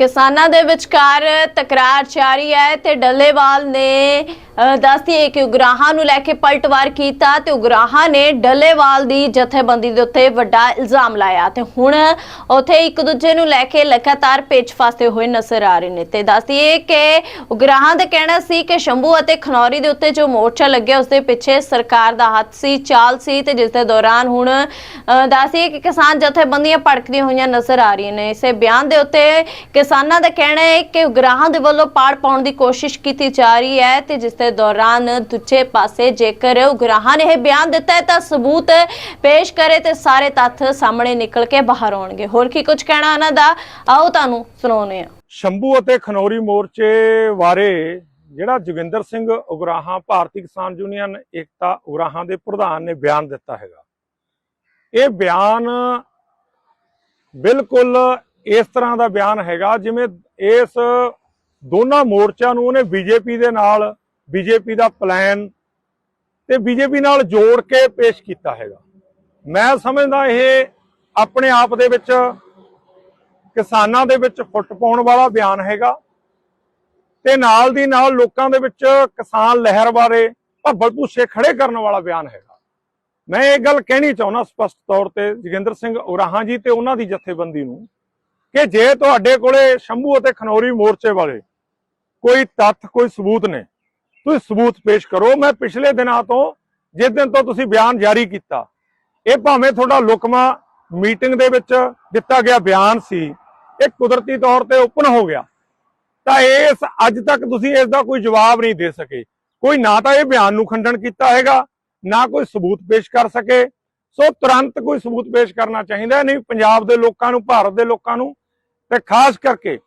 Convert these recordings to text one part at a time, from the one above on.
ਕਿਸਾਨਾਂ ਦੇ ਵਿਚਕਾਰ ਤਕਰਾਰ ਜਾਰੀ ਹੈ ਤੇ ਡੱਲੇਵਾਲ ਨੇ ਅ, ਦੱਸਦੀ ਕਿ ਉਗਰਾਹਾਂ ਨੂੰ ਲੈ ਕੇ ਪਲਟਵਾਰ ਕੀਤਾ ਤੇ ਉਗਰਾਹਾਂ ਨੇ ਡੱਲੇਵਾਲ ਦੀ ਜਥੇਬੰਦੀ ਦੇ ਉੱਤੇ ਵੱਡਾ ਇਲਜ਼ਾਮ ਲਾਇਆ ਤੇ ਹੁਣ ਉਥੇ ਇੱਕ ਦੂਜੇ ਨੂੰ ਲੈ ਕੇ ਲਗਾਤਾਰ ਪੇਚ ਫਸਦੇ ਹੋਏ ਨਜ਼ਰ ਆ ਰਹੇ ਨੇ ਤੇ ਦੱਸਦੀ ਕਿ ਉਗਰਾਹਾਂ ਦਾ ਕਹਿਣਾ ਸੀ ਕਿ ਸ਼ੰਭੂ ਅਤੇ ਖਨੌਰੀ ਦੇ ਉੱਤੇ ਜੋ ਮੋਰਚਾ ਲੱਗਿਆ ਉਸ ਦੇ ਪਿੱਛੇ ਸਰਕਾਰ ਦਾ ਹੱਥ ਸੀ ਚਾਲ ਸੀ ਤੇ ਜਿਸ ਦੇ ਦੌਰਾਨ ਹੁਣ ਅ, ਦੱਸਦੀ ਕਿ ਕਿਸਾਨ ਜਥੇਬੰਦੀਆਂ ਭੜਕਦੀਆਂ ਹੋਈਆਂ ਨਜ਼ਰ ਆ ਰਹੀਆਂ ਨੇ। ਇਸੇ ਬਿਆਨ ਦੇ ਉੱਤੇ ਕਿਸਾਨਾਂ ਦਾ ਕਹਿਣਾ ਹੈ ਕਿ ਉਗਰਾਹਾਂ ਦੇ ਵੱਲੋਂ ਪਾੜ ਪਾਉਣ ਦੀ ਕੋਸ਼ਿਸ਼ ਕੀਤੀ ਜਾ ਰਹੀ ਹੈ ਤੇ ਜਿਸ ਦੇ ਦੌਰਾਨ ਦੂਜੇ ਪਾਸੇ ਜੇਕਰ ਉਗਰਾਹਾਂ ਨੇ ਇਹ ਬਿਆਨ ਦਿੱਤਾ ਹੈ ਤਾਂ ਸਬੂਤ ਪੇਸ਼ ਕਰੇ ਤੇ ਸਾਰੇ ਤੱਥ ਸਾਹਮਣੇ ਨਿਕਲ ਕੇ ਬਾਹਰ ਆਉਣਗੇ। ਹੋਰ ਕੀ ਕੁਝ ਕਹਿਣਾ ਉਹਨਾਂ ਦਾ? ਆਓ ਤੁਹਾਨੂੰ ਸੁਣਾਉਂਦੇ ਹਾਂ। ਸ਼ੰਭੂ ਅਤੇ ਖਨੌਰੀ ਮੋਰਚੇ ਬਾਰੇ ਜਿਹੜਾ ਜੋਗਿੰਦਰ ਸਿੰਘ ਉਗਰਾਹਾਂ ਭਾਰਤੀ ਕਿਸਾਨ ਯੂਨੀਅਨ ਏਕਤਾ ਉਗਰਾਹਾਂ ਦੇ ਪ੍ਰਧਾਨ ਨੇ ਬਿਆਨ ਦਿੱਤਾ ਹੈਗਾ। ਇਹ ਬਿਆਨ ਬਿਲਕੁਲ ਇਸ ਤਰ੍ਹਾਂ ਦਾ ਬਿਆਨ ਹੈਗਾ, ਜਿਵੇਂ ਇਸ ਦੋਨਾਂ ਮੋਰਚਿਆਂ ਨੂੰ ਉਹਨੇ ਬੀਜੇਪੀ ਦੇ ਨਾਲ, ਬੀਜੇਪੀ ਦਾ ਪਲਾਨ ਤੇ ਬੀਜੇਪੀ ਨਾਲ ਜੋੜ ਕੇ ਪੇਸ਼ ਕੀਤਾ ਹੈਗਾ। ਮੈਂ ਸਮਝਦਾ ਇਹ ਆਪਣੇ ਆਪ ਦੇ ਵਿੱਚ ਕਿਸਾਨਾਂ ਦੇ ਵਿੱਚ ਫੁੱਟ ਪਾਉਣ ਵਾਲਾ ਬਿਆਨ ਹੈਗਾ ਤੇ ਨਾਲ ਦੀ ਨਾਲ ਲੋਕਾਂ ਦੇ ਵਿੱਚ ਕਿਸਾਨ ਲਹਿਰ ਬਾਰੇ ਭੱਬਲ ਭੂਸੇ ਖੜੇ ਕਰਨ ਵਾਲਾ ਬਿਆਨ ਹੈਗਾ। ਮੈਂ ਇਹ ਗੱਲ ਕਹਿਣੀ ਚਾਹੁੰਦਾ ਸਪਸ਼ਟ ਤੌਰ ਤੇ ਜੋਗਿੰਦਰ ਸਿੰਘ ਉਰਾਹਾਂ ਜੀ ਤੇ ਉਹਨਾਂ ਦੀ ਜਥੇਬੰਦੀ ਨੂੰ ਕਿ ਜੇ ਤੁਹਾਡੇ ਕੋਲੇ ਸ਼ੰਭੂ ਅਤੇ ਖਨੌਰੀ ਮੋਰਚੇ ਵਾਲੇ ਕੋਈ ਤੱਥ, ਕੋਈ ਸਬੂਤ ਨੇ, ਤੁਸੀਂ ਸਬੂਤ ਪੇਸ਼ ਕਰੋ। ਮੈਂ ਪਿਛਲੇ ਦਿਨਾਂ ਤੋਂ, ਜਿਸ ਦਿਨ ਤੋਂ ਤੁਸੀਂ ਬਿਆਨ ਜਾਰੀ ਕੀਤਾ, ਇਹ ਭਾਵੇਂ ਤੁਹਾਡਾ ਲੁਕਮਾ ਮੀਟਿੰਗ ਦੇ ਵਿੱਚ ਦਿੱਤਾ ਗਿਆ ਬਿਆਨ ਸੀ, ਇਹ ਕੁਦਰਤੀ ਤੌਰ ਤੇ ਓਪਨ ਹੋ ਗਿਆ। ਤਾਂ ਇਸ, ਅੱਜ ਤੱਕ ਤੁਸੀਂ ਇਸ ਦਾ ਕੋਈ ਜਵਾਬ ਨਹੀਂ ਦੇ ਸਕੇ। ਕੋਈ ਨਾ ਤਾਂ ਇਹ ਬਿਆਨ ਨੂੰ ਖੰਡਨ ਕੀਤਾ ਹੈਗਾ, ਨਾ ਕੋਈ ਸਬੂਤ ਪੇਸ਼ ਕਰ ਸਕੇ। ਸੋ ਤੁਰੰਤ ਕੋਈ ਸਬੂਤ ਪੇਸ਼ ਕਰਨਾ ਚਾਹੀਦਾ ਨਹੀਂ, ਪੰਜਾਬ ਦੇ ਲੋਕਾਂ ਨੂੰ, ਭਾਰਤ ਦੇ ਲੋਕਾਂ ਨੂੰ ਤੇ ਖਾਸ ਕਰਕੇ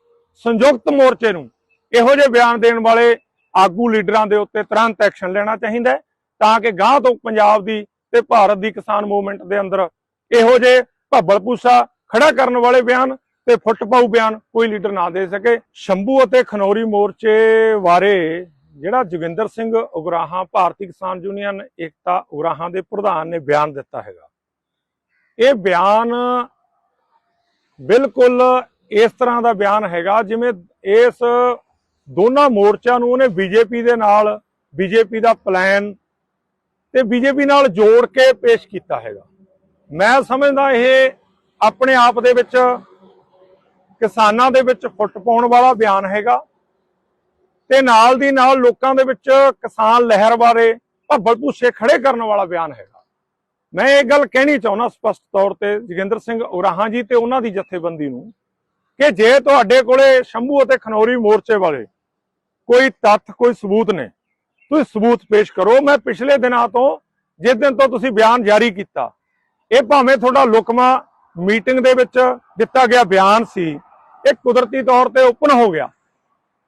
ਸੰਯੁਕਤ ਮੋਰਚੇ ਨੂੰ ਇਹੋ ਜਿਹੇ ਬਿਆਨ ਦੇਣ ਵਾਲੇ ਆਗੂ ਲੀਡਰਾਂ ਦੇ ਉੱਤੇ ਤੁਰੰਤ ਐਕਸ਼ਨ ਲੈਣਾ ਚਾਹੀਦਾ ਤਾਂ ਕਿ ਗਾਂਹ ਤੋਂ ਪੰਜਾਬ ਦੀ ਤੇ ਭਾਰਤ ਦੀ ਕਿਸਾਨ ਮੂਵਮੈਂਟ ਦੇ ਅੰਦਰ ਇਹੋ ਜਿਹੇ ਭੱਬਲ ਪੂਸਾ ਖੜਾ ਕਰਨ ਵਾਲੇ ਬਿਆਨ ਤੇ ਫੁੱਟ ਪਾਉ ਬਿਆਨ ਕੋਈ ਲੀਡਰ ਨਾ ਦੇ ਸਕੇ। ਸ਼ੰਭੂ ਅਤੇ ਖਨੌਰੀ ਮੋਰਚੇ ਬਾਰੇ ਜਿਹੜਾ ਜੋਗਿੰਦਰ ਸਿੰਘ ਉਗਰਾਹਾਂ, ਭਾਰਤੀ ਕਿਸਾਨ ਯੂਨੀਅਨ ਏਕਤਾ ਉਗਰਾਹਾਂ ਦੇ ਪ੍ਰਧਾਨ ਨੇ ਬਿਆਨ ਦਿੱਤਾ ਹੈਗਾ। ਇਹ ਬਿਆਨ ਬਿਲਕੁਲ ਇਸ ਤਰ੍ਹਾਂ ਦਾ ਬਿਆਨ ਹੈਗਾ, ਜਿਵੇਂ ਇਸ ਦੋਨਾਂ ਮੋਰਚਿਆਂ ਨੂੰ ਉਹਨੇ ਬੀਜੇਪੀ ਦੇ ਨਾਲ, ਬੀਜੇਪੀ ਦਾ ਪਲਾਨ ਤੇ ਬੀਜੇਪੀ ਨਾਲ ਜੋੜ ਕੇ ਪੇਸ਼ ਕੀਤਾ ਹੈਗਾ। ਮੈਂ ਸਮਝਦਾ ਇਹ ਆਪਣੇ ਆਪ ਦੇ ਵਿੱਚ ਕਿਸਾਨਾਂ ਦੇ ਵਿੱਚ ਫੁੱਟ ਪਾਉਣ ਵਾਲਾ ਬਿਆਨ ਹੈਗਾ ਤੇ ਨਾਲ ਦੀ ਨਾਲ ਲੋਕਾਂ ਦੇ ਵਿੱਚ ਕਿਸਾਨ ਲਹਿਰ ਬਾਰੇ ਭੱਬਲ ਭੂਸੇ ਖੜੇ ਕਰਨ ਵਾਲਾ ਬਿਆਨ ਹੈਗਾ। ਮੈਂ ਇਹ ਗੱਲ ਕਹਿਣੀ ਚਾਹੁੰਦਾ ਸਪਸ਼ਟ ਤੌਰ ਤੇ ਜੋਗਿੰਦਰ ਸਿੰਘ ਉਰਾਹਾਂ ਜੀ ਤੇ ਉਹਨਾਂ ਦੀ ਜਥੇਬੰਦੀ ਨੂੰ ਕਿ ਜੇ ਤੁਹਾਡੇ ਕੋਲੇ ਸ਼ੰਭੂ ਅਤੇ ਖਨੌਰੀ ਮੋਰਚੇ ਵਾਲੇ ਕੋਈ ਤੱਥ, ਕੋਈ ਸਬੂਤ ਨੇ, ਤੁਸੀਂ ਸਬੂਤ ਪੇਸ਼ ਕਰੋ। ਮੈਂ ਪਿਛਲੇ ਦਿਨਾਂ ਤੋਂ, ਜਿਸ ਦਿਨ ਤੋਂ ਤੁਸੀਂ ਬਿਆਨ ਜਾਰੀ ਕੀਤਾ, ਇਹ ਭਾਵੇਂ ਤੁਹਾਡਾ ਲੁਕਮਾ ਮੀਟਿੰਗ ਦੇ ਵਿੱਚ ਦਿੱਤਾ ਗਿਆ ਬਿਆਨ ਸੀ, ਇਹ ਕੁਦਰਤੀ ਤੌਰ ਤੇ ਓਪਨ ਹੋ ਗਿਆ।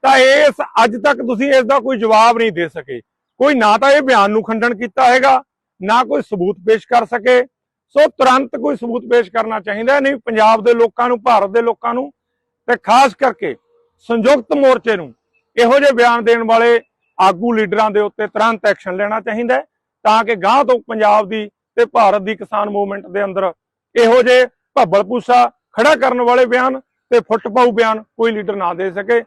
ਤਾਂ ਇਸ, ਅੱਜ ਤੱਕ ਤੁਸੀਂ ਇਸ ਦਾ ਕੋਈ ਜਵਾਬ ਨਹੀਂ ਦੇ ਸਕੇ। ਕੋਈ ਨਾ ਤਾਂ ਇਹ ਬਿਆਨ ਨੂੰ ਖੰਡਨ ਕੀਤਾ ਹੈਗਾ, ਨਾ ਕੋਈ ਸਬੂਤ ਪੇਸ਼ ਕਰ ਸਕੇ ਸੋ ਤੁਰੰਤ ਕੋਈ ਸਬੂਤ ਪੇਸ਼ ਕਰਨਾ ਚਾਹੀਦਾ ਨਹੀਂ ਪੰਜਾਬ ਦੇ ਲੋਕਾਂ ਨੂੰ, ਭਾਰਤ ਦੇ ਲੋਕਾਂ ਨੂੰ ਤੇ ਖਾਸ ਕਰਕੇ ਸੰਯੁਕਤ ਮੋਰਚੇ ਨੂੰ ਇਹੋ ਜਿਹੇ ਬਿਆਨ ਦੇਣ ਵਾਲੇ ਆਗੂ ਲੀਡਰਾਂ ਦੇ ਉੱਤੇ ਤੁਰੰਤ ਐਕਸ਼ਨ ਲੈਣਾ ਚਾਹੀਦਾ ਤਾਂ ਕਿ ਗਾਂਹ ਤੋਂ ਪੰਜਾਬ ਦੀ ਤੇ ਭਾਰਤ ਦੀ ਕਿਸਾਨ ਮੂਵਮੈਂਟ ਦੇ ਅੰਦਰ ਇਹੋ ਜਿਹੇ ਭੱਬਲ ਪੂਸਾ ਖੜਾ ਕਰਨ ਵਾਲੇ ਬਿਆਨ ਤੇ ਫੁੱਟ ਪਾਉ ਬਿਆਨ ਕੋਈ ਲੀਡਰ ਨਾ ਦੇ ਸਕੇ।